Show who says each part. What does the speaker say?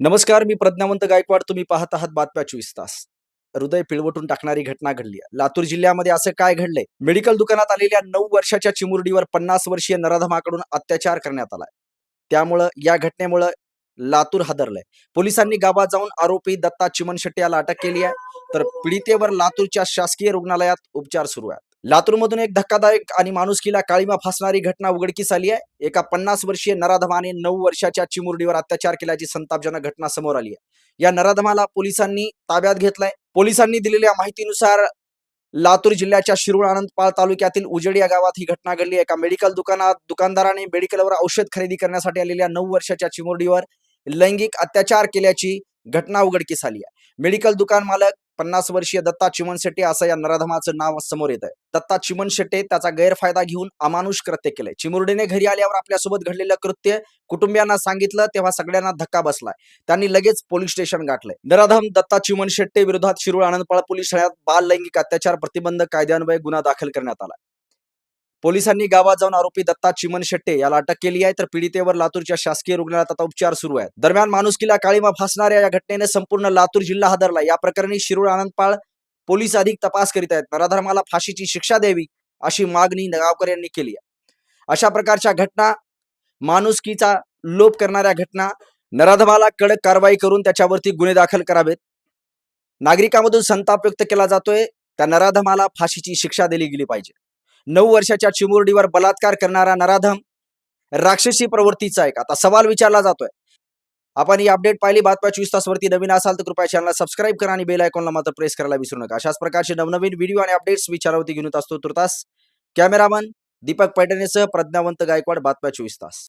Speaker 1: नमस्कार मी प्रज्ञावंत गायकवाड. तुम्ही पाहत आहात बातम्या चोवीस तास. हृदय पिळवटून टाकणारी घटना घडली आहे. लातूर जिल्ह्यामध्ये असं काय घडलंय? मेडिकल दुकानात आलेल्या नऊ वर्षाच्या चिमुरडीवर पन्नास वर्षीय नराधमाकडून अत्याचार करण्यात आलाय. त्यामुळं या घटनेमुळं लातूर हादरलंय. पोलिसांनी गावात जाऊन आरोपी दत्ता चिमन शेट्टी याला अटक केली आहे. तर पीडितेवर लातूरच्या शासकीय रुग्णालयात उपचार सुरू आहेत लातूरमधून एक धक्कादायक आणि माणुसकीला काळीमा फासणारी घटना उघडकीस आली आहे. एका पन्नास वर्षीय नराधमाने नऊ वर्षाच्या चिमुरडीवर अत्याचार केल्याची संतापजनक घटना समोर आली आहे. या नराधमाला पोलिसांनी ताब्यात घेतलाय. पोलिसांनी दिलेल्या माहितीनुसार लातूर जिल्ह्याच्या शिरूळ आनंदपाळ तालुक्यातील उजेड या गावात ही घटना घडली एका मेडिकल दुकानात दुकानदाराने मेडिकलवर औषध खरेदी करण्यासाठी आलेल्या नऊ वर्षाच्या चिमुरडीवर लैंगिक अत्याचार केल्याची घटना उघडकीस आली आहे. मेडिकल दुकान मालक पन्नास वर्षीय दत्ता चिमन शेट्टे असं या नराधमाचं नाव समोर येत आहे दत्ता चिमन शेट्टे त्याचा गैरफायदा घेऊन अमानुष कृत्य केलंय. चिमुरडीने घरी आल्यावर आपल्यासोबत घडलेलं कृत्य कुटुंबियांना सांगितलं तेव्हा सगळ्यांना धक्का बसलाय. त्यांनी लगेच पोलीस स्टेशन गाठलंय. नराधम दत्ता चिमन शेट्टे विरोधात शिरूळ आनंदपाळ पोलीस ठाण्यात बाल लैंगिक अत्याचार प्रतिबंध कायद्यान्वये गुन्हा दाखल करण्यात आला. पोलिसांनी गावात जाऊन आरोपी दत्ता चिमन शेट्टे याला अटक केली आहे तर पीडितेवर लातूरच्या शासकीय रुग्णालयात आता उपचार सुरू आहेत. दरम्यान माणुसकीला काळीमा फासणाऱ्या या घटनेने संपूर्ण लातूर जिल्हा हादरला. या प्रकरणी शिरूर आनंदपाळ पोलीस अधिक तपास करीत आहेत. नराधर्माला फाशीची शिक्षा द्यावी अशी मागणी गावकऱ्यांनी केली आहे. अशा प्रकारच्या घटना माणुसकीचा लोप करणाऱ्या घटना नराधमाला कडक कारवाई करून त्याच्यावरती गुन्हे दाखल करावेत. नागरिकांमधून संताप व्यक्त केला जातोय. त्या नराधमाला फाशीची शिक्षा दिली गेली पाहिजे. नऊ वर्षाच्या चिमुरडीवर बलात्कार करणारा नराधम राक्षसी प्रवृत्तीचा आहे का आता सवाल विचारला जातोय. आपण ही अपडेट पाहिली बातम्या चोवीस तासवरती नवीन असाल तर कृपया चॅनलला सबस्क्राईब करा आणि बेल आयकॉनला मात्र प्रेस करायला विसरू नका. अशाच प्रकारचे नवनवीन व्हिडिओ आणि अपडेट्स विचारावरती घेऊन येत असतो तुर्तास. कॅमेरामन दीपक पैठणेसह प्रज्ञावंत गायकवाड बातम्या चोवीस तास.